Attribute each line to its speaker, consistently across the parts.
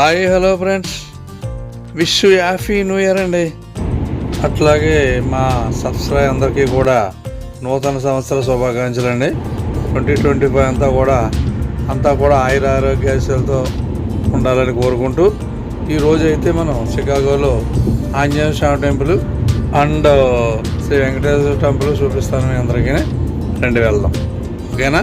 Speaker 1: Hi hello friends. Wish happy new year అండి. అట్లాగే మా సబ్స్క్రైబ్ అందరికీ కూడా నూతన సంవత్సర శుభాకాంక్షలు అండి ట్వంటీ ట్వంటీ ఫైవ్ అంతా కూడా అంతా కూడా ఆయుర ఆరోగ్యాలతో ఉండాలని కోరుకుంటూ ఈరోజు అయితే మనం చికాగోలో Anjaneya Swami temple and Sri Venkateswara temple చూపిస్తాను మీ అందరికీ రెండు వెళ్దాం. ఓకేనా?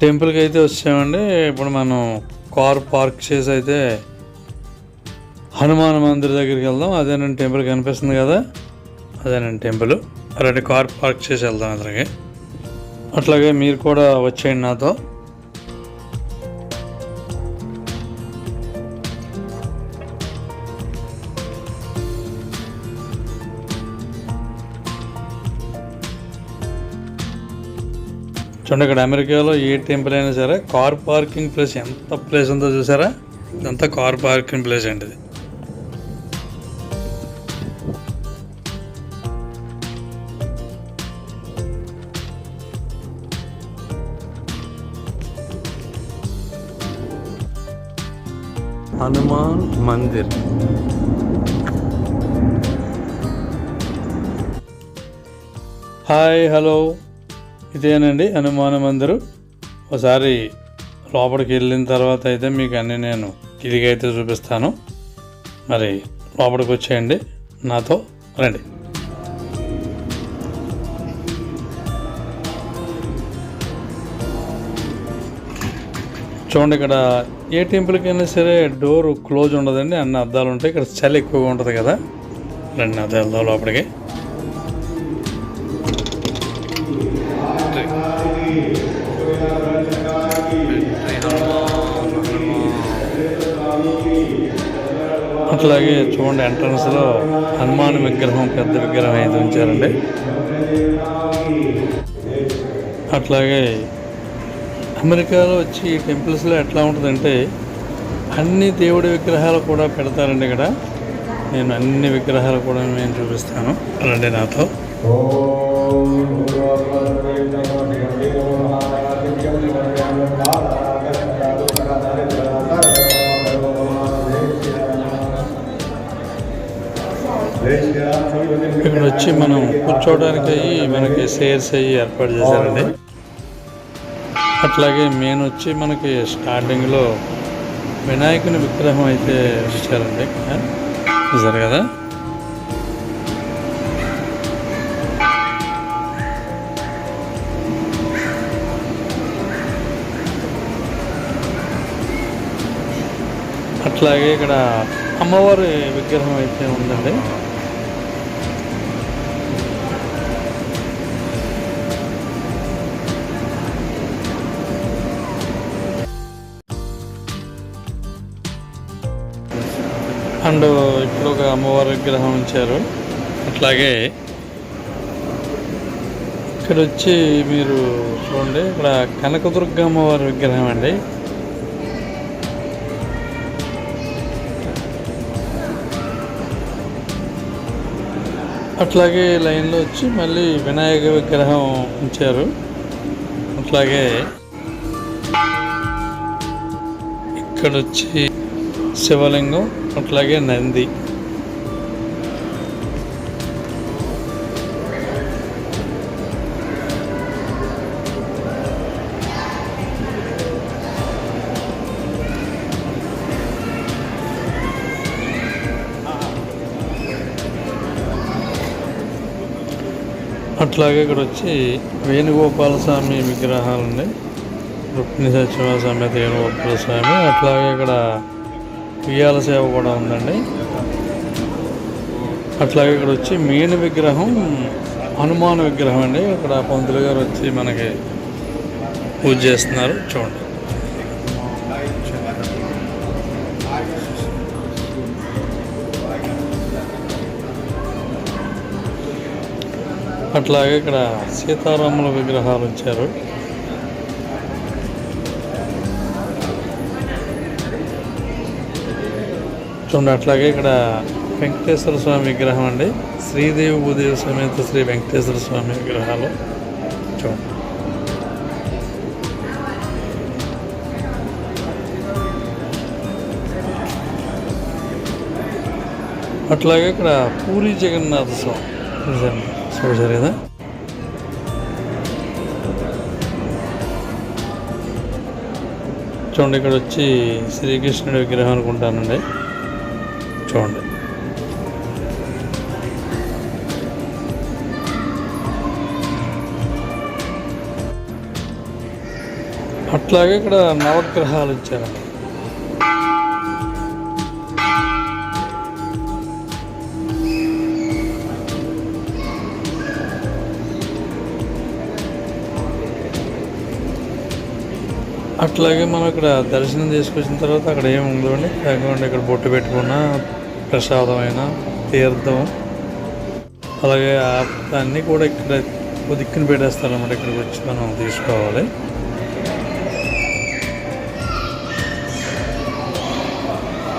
Speaker 1: టెంపుల్కి అయితే వచ్చామండి. ఇప్పుడు మనం కార్ పార్క్ చేసి అయితే హనుమాన్ మందిర్ దగ్గరికి వెళ్దాం. అదేనండి టెంపుల్ కనిపిస్తుంది కదా. అదేనండి టెంపుల్ అలాంటి కార్ పార్క్ చేసి వెళ్దాం అతనికి. అట్లాగే మీరు కూడా వచ్చేయండి నాతో. చూడండి ఇక్కడ అమెరికాలో ఏ టెంపుల్ అయినా సరే కార్ పార్కింగ్ ప్లేస్ ఎంత ప్లేస్ ఉందో చూసారా? ఇదంతా కార్ పార్కింగ్ ప్లేస్ అండి ఇది. హనుమాన్ మందిర్. హాయ్ హలో ఇదేనండి అనుమానం అందరూ ఒకసారి లోపలికి వెళ్ళిన తర్వాత అయితే మీకు అన్నీ నేను ఇదిగైతే చూపిస్తాను. మరి లోపలికి వచ్చేయండి. నాతో రండి. చూడండి ఇక్కడ ఏ టెంపుల్కి అయినా సరే డోర్ క్లోజ్ ఉండదండి. అన్ని అద్దాలు ఉంటాయి. ఇక్కడ చలి ఎక్కువగా ఉంటుంది కదా. రండి అద్దాలు లోపలికి. అట్లాగే చూడండి ఎంట్రన్స్లో హనుమాన్ విగ్రహం పెద్ద విగ్రహం అయితే ఉంచారండి అట్లాగే అమెరికాలో వచ్చి టెంపుల్స్లో ఎట్లా ఉంటుందంటే అన్ని దేవుడి విగ్రహాలు కూడా పెడతారండి ఇక్కడ నేను అన్ని విగ్రహాలు కూడా నేను చూపిస్తాను రండి నాతో ఇక్కడ వచ్చి మనం కూర్చోవడానికి అయ్యి మనకి చైర్స్ అయ్యి ఏర్పాటు చేశారండి. అట్లాగే మెయిన్ వచ్చి మనకి స్టార్టింగ్లో వినాయకుని విగ్రహం అయితే ఇచ్చారండి చూసారు కదా? అట్లాగే ఇక్కడ అమ్మవారి విగ్రహం అయితే ఉందండి. అండ్ ఇప్పుడు ఒక అమ్మవారి విగ్రహం ఉంచారు. అట్లాగే ఇక్కడ వచ్చి మీరు చూడండి ఇక్కడ కనకదుర్గ అమ్మవారి విగ్రహం అండి. అట్లాగే లైన్లో వచ్చి మళ్ళీ వినాయక విగ్రహం ఉంచారు. అట్లాగే ఇక్కడ వచ్చి శివలింగం అట్లాగే నంది. అట్లాగే ఇక్కడ వచ్చి వేణుగోపాల స్వామి విగ్రహాలు ఉన్నాయి రుక్మిణి సత్యనారాయణ సమేత వేణుగోపాల స్వామి అట్లాగే ఇక్కడ ఉయ్యాల సేవ కూడా ఉందండి. అట్లాగే ఇక్కడ వచ్చి మెయిన్ విగ్రహం హనుమాన్ విగ్రహం అండి. ఇక్కడ పంతులు గారు వచ్చి మనకి పూజ చేస్తున్నారు. చూడండి. అట్లాగే ఇక్కడ సీతారాముల విగ్రహాలు వచ్చారు చూడండి అట్లాగే ఇక్కడ వెంకటేశ్వర స్వామి విగ్రహం అండి. శ్రీదేవి భూదేవి సమేత శ్రీ వెంకటేశ్వర స్వామి విగ్రహాలు. చూడండి. అట్లాగే ఇక్కడ పూరి జగన్నాథ స్వామి. చూసారు కదా చూడండి ఇక్కడ వచ్చి శ్రీకృష్ణుడి విగ్రహం అనుకుంటానండి. చూడండి. అట్లాగే ఇక్కడ నవగ్రహాలు ఇచ్చారండి అట్లాగే మనం ఇక్కడ దర్శనం చేసుకొచ్చిన తర్వాత అక్కడ ఏమి ఉందండి కాకుండా ఇక్కడ బొట్టు పెట్టుకున్న ప్రసాదమైన తీర్థం. అలాగే అన్నీ కూడా ఇక్కడ ఓ పెట్టేస్తారన్నమాట. ఇక్కడికి వచ్చి మనం తీసుకోవాలి.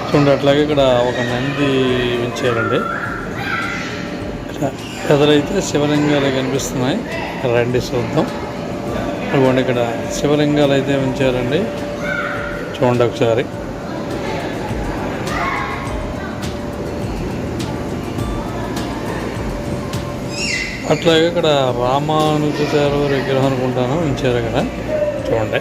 Speaker 1: చూడండి అట్లాగే ఇక్కడ ఒక నంది ఉంచారండి ఇక్కడ ఎదురైతే శివలింగాలు కనిపిస్తున్నాయి రండి చూద్దాం. అదిగోండి ఇక్కడ శివలింగాలు అయితే ఉంచారండి. చూడండి ఒకసారి. అట్లాగే ఇక్కడ రామానుజాచార్య విగ్రహం అనుకుంటాను ఉంచారు ఇక్కడ చూడండి.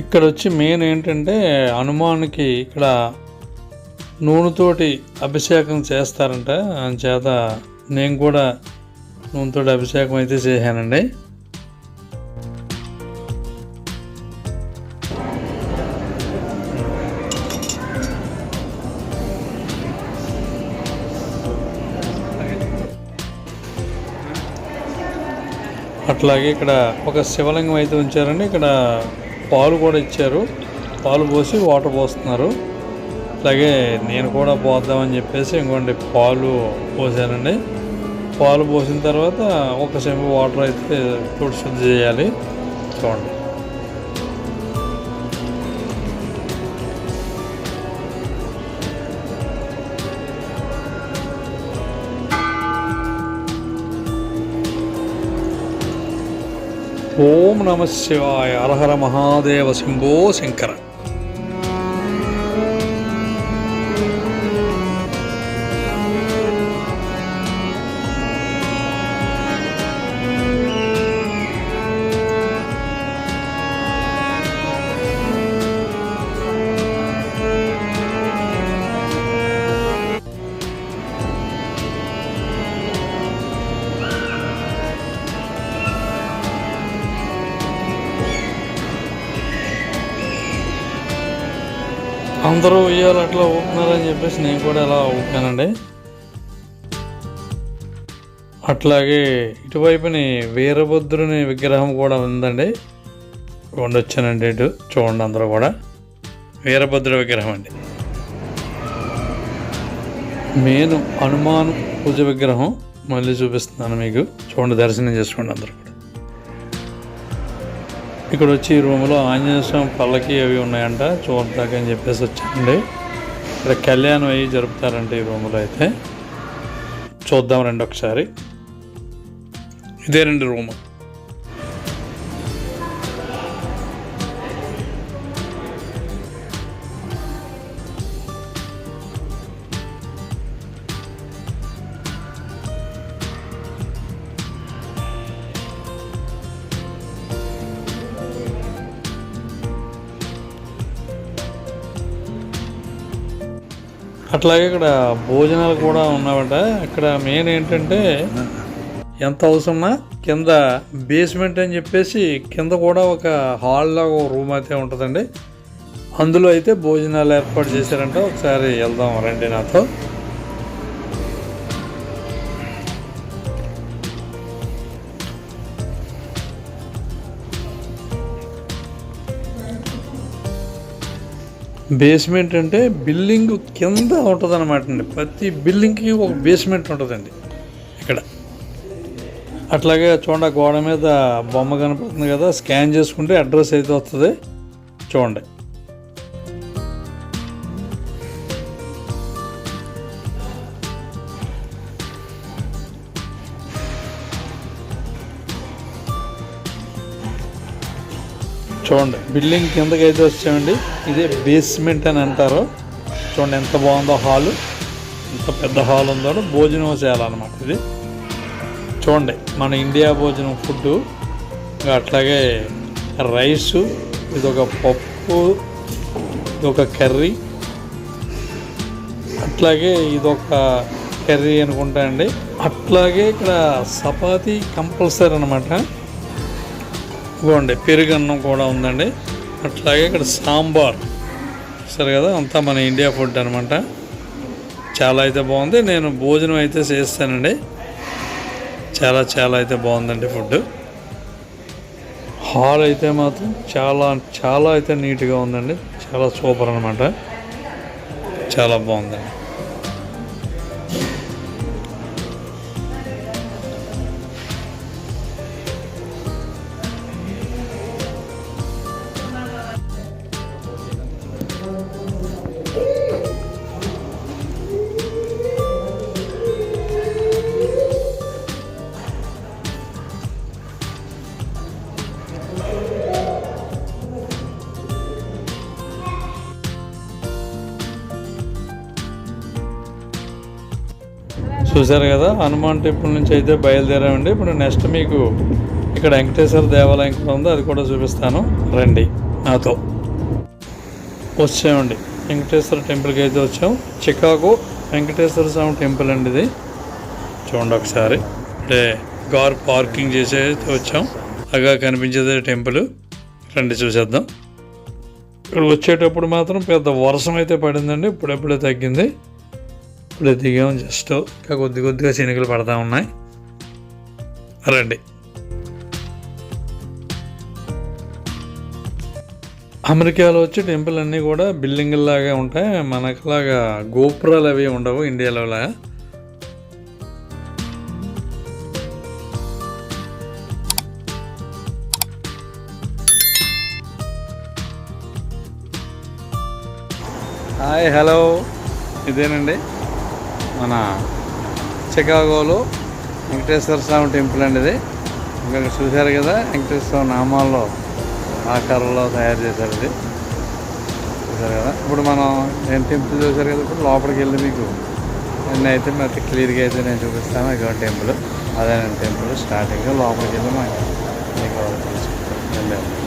Speaker 1: ఇక్కడ వచ్చి మెయిన్ ఏంటంటే హనుమాన్కి ఇక్కడ నూనెతోటి అభిషేకం చేస్తారంట. చేత నేను కూడా నూనెతోటి అభిషేకం అయితే చేశానండి. అట్లాగే ఇక్కడ ఒక శివలింగం అయితే ఉంచారండి. ఇక్కడ పాలు కూడా ఇచ్చారు. పాలు పోసి వాటర్ పోస్తున్నారు. అలాగే నేను కూడా పోద్దామని చెప్పేసి ఇంకోండి పాలు పోసానండి. పాలు పోసిన తర్వాత ఒక సెంపు వాటర్ అయితే తోడు శుద్ధి చేయాలి. ఓం నమ శివాయ. హరహర మహాదేవ శంభో శంకర. అందరూ ఉయ్యాలు అట్లా ఊపుతున్నారని చెప్పేసి నేను కూడా అలా ఊపానండి అట్లాగే ఇటువైపుని వీరభద్రుని విగ్రహం కూడా ఉందండి. ఉండొచ్చానండి ఇటు చూడండి అందరూ కూడా. వీరభద్ర విగ్రహం అండి. మెయిన్ హనుమాన్ పూజ విగ్రహం మళ్ళీ చూపిస్తున్నాను మీకు. చూడండి దర్శనం చేసుకోండి అందరూ ఇక్కడ వచ్చి ఈ రూమ్లో ఆంజనేయ స్వామి పల్లకి అవి ఉన్నాయంట చూడదాకా అని చెప్పేసి వచ్చానండి ఇక్కడ కళ్యాణం అయ్యి జరుపుతారంట ఈ రూమ్లో అయితే. చూద్దాం రండి ఒకసారి. ఇదే రండి రూమ్. అట్లాగే ఇక్కడ భోజనాలు కూడా ఉన్నావట. ఇక్కడ మెయిన్ ఏంటంటే ఎంత అవసరమా? కింద బేస్మెంట్ అని చెప్పేసి కింద కూడా ఒక హాల్ లాగా ఒక రూమ్ అయితే ఉంటుందండి. అందులో అయితే భోజనాలు ఏర్పాటు చేశారంట. ఒకసారి వెళ్దాం రండి నాతో. బేస్మెంట్ అంటే బిల్డింగ్ కింద ఉంటుంది అనమాట అండి ప్రతి బిల్డింగ్కి ఒక బేస్మెంట్ ఉంటుందండి ఇక్కడ. అట్లాగే చూడండి ఆ గోడ మీద బొమ్మ కనపడుతుంది కదా స్కాన్ చేసుకుంటే అడ్రస్ అయితే వస్తుంది. చూడండి. చూడండి బిల్డింగ్ కిందకి అయితే వచ్చామండి. ఇదే బేస్మెంట్ అని అంటారు. చూడండి ఎంత బాగుందో హాలు ఎంత పెద్ద హాల్ ఉందో భోజనం చేయాలన్నమాట ఇది. చూడండి మన ఇండియా భోజనం ఫుడ్ అట్లాగే రైసు ఇది ఒక పప్పు ఇది ఒక కర్రీ అట్లాగే ఇదొక కర్రీ అనుకుంటా అండి. అట్లాగే ఇక్కడ చపాతి కంపల్సరీ అనమాట ఇవ్వండి పెరుగు అన్నం కూడా ఉందండి. అట్లాగే ఇక్కడ సాంబార్. సరే కదా అంతా మన ఇండియా ఫుడ్ అనమాట చాలా అయితే బాగుంది. నేను భోజనం అయితే చేస్తానండి. చాలా చాలా అయితే బాగుందండి ఫుడ్. హాల్ అయితే మాత్రం చాలా చాలా అయితే నీట్గా ఉందండి. చాలా సూపర్ అనమాట చాలా బాగుందండి. చూశారు కదా హనుమాన్ టెంపుల్ నుంచి అయితే బయలుదేరామండి. ఇప్పుడు నెక్స్ట్ మీకు ఇక్కడ వెంకటేశ్వర దేవాలయం కూడా ఉందో అది కూడా చూపిస్తాను. రండి నాతో. వచ్చామండి. వెంకటేశ్వర టెంపుల్కి అయితే వచ్చాం. చికాగో వెంకటేశ్వర స్వామి టెంపుల్ అండి ఇది. చూడండి ఒకసారి. అంటే కార్ పార్కింగ్ చేసే అయితే వచ్చాం. అలాగా కనిపించేది టెంపుల్ రండి చూసేద్దాం. ఇక్కడ వచ్చేటప్పుడు మాత్రం పెద్ద వర్షం అయితే పడిందండి ఇప్పుడెప్పుడే తగ్గింది. ఇప్పుడు దిగాం జస్ట్ ఇంకా కొద్ది కొద్దిగా చినుకులు పడతా ఉన్నాయి. రండి. అమెరికాలో వచ్చి టెంపుల్ అన్నీ కూడా బిల్డింగ్లాగా ఉంటాయి. మనకులాగా గోపురాలు అవి ఉండవు ఇండియాలో లాగా. Hi hello. ఇదేనండి. మన చికాగోలో వెంకటేశ్వర స్వామి టెంపుల్ అండి ఇది. ఇంకా చూశారు కదా వెంకటేశ్వర స్వామి నామాల్లో ఆకారంలో తయారు చేశారు ఇది. చూశారు కదా? ఇప్పుడు మనం నేను టెంపుల్ చూశారు కదా ఇప్పుడు లోపలికి వెళ్ళి మీకు అన్నీ అయితే మరి క్లియర్గా అయితే నేను చూపిస్తాను. ఇక్కడ టెంపుల్. అదే నేను టెంపుల్ స్టార్టింగ్ లోపలికి వెళ్ళి మాకు మీకు వెళ్ళాము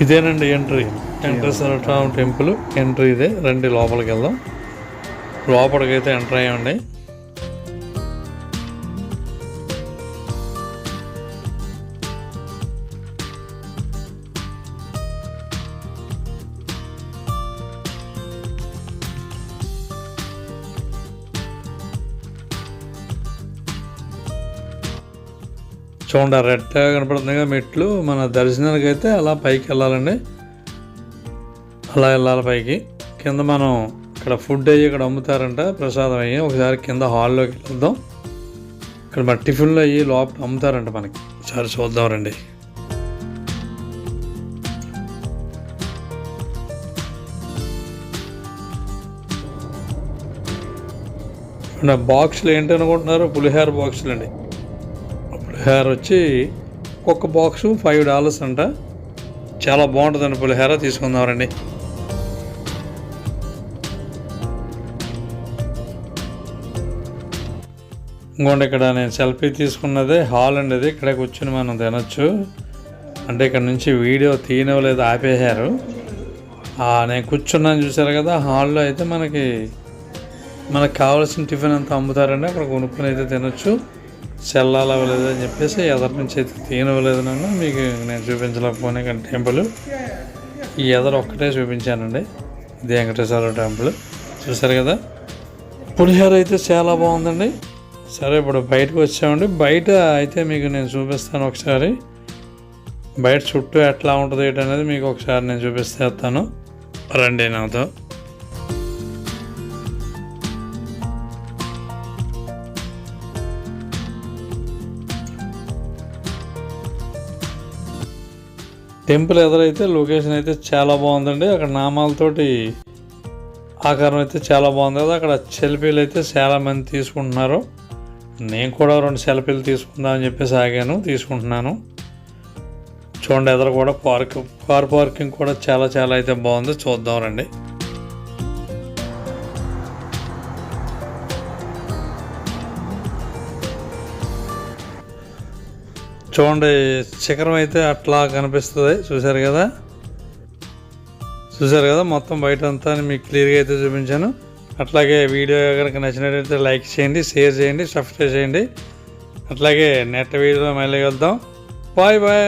Speaker 1: ఇదేనండి entry. Entry Swami temple. Entry ఇదే. రండి లోపలికి వెళ్దాం. లోపలికి అయితే ఎంటర్ అయ్యండి. చూడండి రెడ్గా కనపడుతుంది మెట్లు. మన దర్శనానికి అయితే అలా పైకి వెళ్ళాలండి. అలా వెళ్ళాలి పైకి. కింద మనం ఇక్కడ ఫుడ్ అయ్యి ఇక్కడ అమ్ముతారంట ప్రసాదం అయ్యి. ఒకసారి కింద హాల్లోకి వెళ్దాం. ఇక్కడ మన టిఫిన్లు అయ్యి లోపల అమ్ముతారంట మనకి. ఒకసారి చూద్దాం రండి. బాక్సులు ఏంటి అనుకుంటున్నారు? పులిహార బాక్సులు అండి పులిహార వచ్చి ఒక్క బాక్స్ ఫైవ్ డాలర్స్ అంట. చాలా బాగుంటుందండి పులిహార తీసుకుందామండి. ఇంకోండి ఇక్కడ నేను సెల్ఫీ తీసుకున్నదే హాల్ అండి ఇది. ఇక్కడ కూర్చొని మనం తినొచ్చు. అంటే ఇక్కడ నుంచి వీడియో తీయనవలేదు ఆపేశారు. ఆ, నేను కూర్చున్నాను చూసారు కదా హాల్లో అయితే మనకి మనకు కావాల్సిన టిఫిన్ అంతా అమ్ముతారండి. అక్కడ కొనుక్కుని అయితే తినొచ్చు. సెల్లాలు అవ్వలేదు అని చెప్పేసి ఎదరి నుంచి అయితే తీయనవ్వలేదు నన్ను. మీకు నేను చూపించలేకపోయినా కానీ టెంపుల్. ఈ ఎదరు ఒక్కటే చూపించానండి. ఇది వెంకటేశ్వర టెంపుల్. చూసారు కదా? పులిహోర అయితే చాలా బాగుందండి. సరే ఇప్పుడు బయటకు వచ్చామండి. బయట అయితే మీకు నేను చూపిస్తాను ఒకసారి. బయట చుట్టూ ఎట్లా ఉంటుంది ఏంటి అనేది మీకు ఒకసారి నేను చూపిస్తేస్తాను రండి నాతో. టెంపుల్ ఎదురైతే లొకేషన్ అయితే చాలా బాగుందండి. అక్కడ నామాలతోటి ఆకారం అయితే చాలా బాగుంది కదా. అక్కడ సెల్ఫీలు అయితే చాలా మంది తీసుకుంటున్నారు. నేను కూడా రెండు సెల్ఫీలు తీసుకుందామని చెప్పేసి ఆగాను తీసుకుంటున్నాను. చూడండి ఎదురు కూడా పార్క్ కార్ పార్కింగ్ కూడా చాలా చాలా అయితే బాగుంది. చూద్దాం రండి. చూడండి శిఖరం అయితే అట్లా కనిపిస్తుంది. చూసారు కదా? చూసారు కదా? మొత్తం బయట అంతా మీకు క్లియర్గా అయితే చూపించాను. అట్లాగే వీడియో కనుక నచ్చినట్టయితే లైక్ చేయండి షేర్ చేయండి సబ్స్క్రైబ్ చేయండి. అట్లాగే నెట్ వీడియోలో మళ్ళీ వెళ్దాం బాయ్ బాయ్.